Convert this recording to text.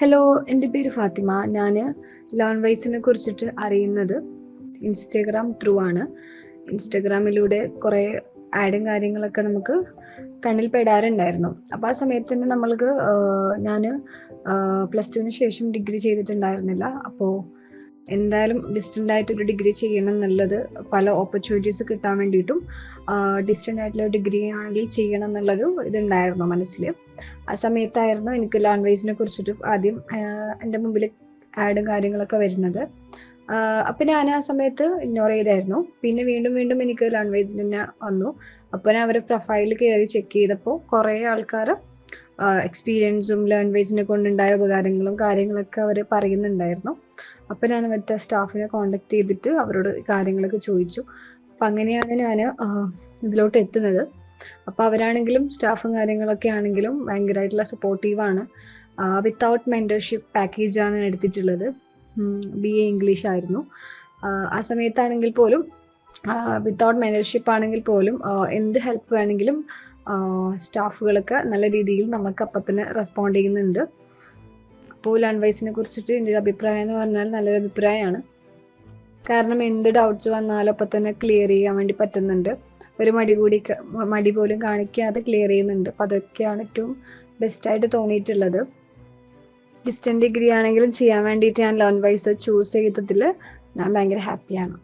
Hello എന്റെ പേര് ഫാത്തിമ. ഞാൻ ലോൺ വൈസിനെ കുറിച്ചിട്ട് അറിയുന്നത് ഇൻസ്റ്റഗ്രാം ത്രൂ ആണ്. ഇൻസ്റ്റഗ്രാമിലൂടെ കുറേ ആഡും കാര്യങ്ങളൊക്കെ നമുക്ക് കണ്ണിൽ പെടാറുണ്ടായിരുന്നു. അപ്പോൾ ആ സമയത്ത് തന്നെ നമ്മൾക്ക് ഞാൻ പ്ലസ് ടുവിന് ശേഷം ഡിഗ്രി ചെയ്തിട്ടുണ്ടായിരുന്നില്ല. അപ്പോൾ എന്തായാലും ഡിസ്റ്റന്റ് ആയിട്ടൊരു ഡിഗ്രി ചെയ്യണം എന്നുള്ളത് പല ഓപ്പർച്യൂണിറ്റീസ് കിട്ടാൻ വേണ്ടിയിട്ടും ഡിസ്റ്റന്റ് ആയിട്ടുള്ള ഡിഗ്രി ആണെങ്കിൽ ചെയ്യണം എന്നുള്ളൊരു ഇതുണ്ടായിരുന്നു മനസ്സിൽ. ആ സമയത്തായിരുന്നു എനിക്ക് ലാംഗ്വേജിനെ കുറിച്ചിട്ട് ആദ്യം എന്റെ മുമ്പിൽ ആഡും കാര്യങ്ങളൊക്കെ വരുന്നത്. അപ്പം ഞാൻ ആ സമയത്ത് ഇഗ്നോർ ചെയ്തായിരുന്നു. പിന്നെ വീണ്ടും വീണ്ടും എനിക്ക് ലാംഗ്വേജിൽ തന്നെ വന്നു. അപ്പോൾ ഞാൻ അവരെ പ്രൊഫൈൽ കയറി ചെക്ക് ചെയ്തപ്പോൾ കുറേ ആൾക്കാർ എക്സ്പീരിയൻസും ലാംഗ്വേജിനെ കൊണ്ടുണ്ടായ ഉപകാരങ്ങളും കാര്യങ്ങളൊക്കെ അവർ പറയുന്നുണ്ടായിരുന്നു. അപ്പോൾ ഞാൻ മറ്റേ സ്റ്റാഫിനെ കോണ്ടാക്ട് ചെയ്തിട്ട് അവരോട് കാര്യങ്ങളൊക്കെ ചോദിച്ചു. അപ്പം അങ്ങനെയാണ് ഞാൻ ഇതിലോട്ട് എത്തുന്നത്. അപ്പോൾ അവരാണെങ്കിലും സ്റ്റാഫും കാര്യങ്ങളൊക്കെ ആണെങ്കിലും ഭയങ്കരമായിട്ടുള്ള സപ്പോർട്ടീവാണ് വിത്തൗട്ട് മെന്റർഷിപ്പ് പാക്കേജാണ് എടുത്തിട്ടുള്ളത്. ബി എ ഇംഗ്ലീഷ് ആയിരുന്നു. ആ സമയത്താണെങ്കിൽ പോലും വിത്തൗട്ട് മെന്റർഷിപ്പ് ആണെങ്കിൽ പോലും എന്ത് ഹെൽപ്പ് വേണമെങ്കിലും സ്റ്റാഫുകളൊക്കെ നല്ല രീതിയിൽ നമുക്ക് അപ്പം തന്നെ റെസ്പോണ്ട് ചെയ്യുന്നുണ്ട്. അപ്പോൾ ലാൻഡ് വൈസിനെ കുറിച്ചിട്ട് എന്റെ ഒരു അഭിപ്രായം എന്ന് പറഞ്ഞാൽ നല്ലൊരു അഭിപ്രായമാണ്. കാരണം എന്ത് ഡൗട്ട്സ് വന്നാലും അപ്പം തന്നെ ക്ലിയർ ചെയ്യാൻ വേണ്ടി പറ്റുന്നുണ്ട്. ഒരു മടി കൂടി മടി പോലും കാണിക്കാതെ ക്ലിയർ ചെയ്യുന്നുണ്ട്. അപ്പം അതൊക്കെയാണ് ഏറ്റവും ബെസ്റ്റായിട്ട് തോന്നിയിട്ടുള്ളത്. ഡിസ്റ്റന്റ് ഡിഗ്രി ആണെങ്കിലും ചെയ്യാൻ വേണ്ടിയിട്ട് ഞാൻ ലോൺ വൈസ് ചൂസ് ചെയ്തതിൽ ഞാൻ ഭയങ്കര ഹാപ്പിയാണ്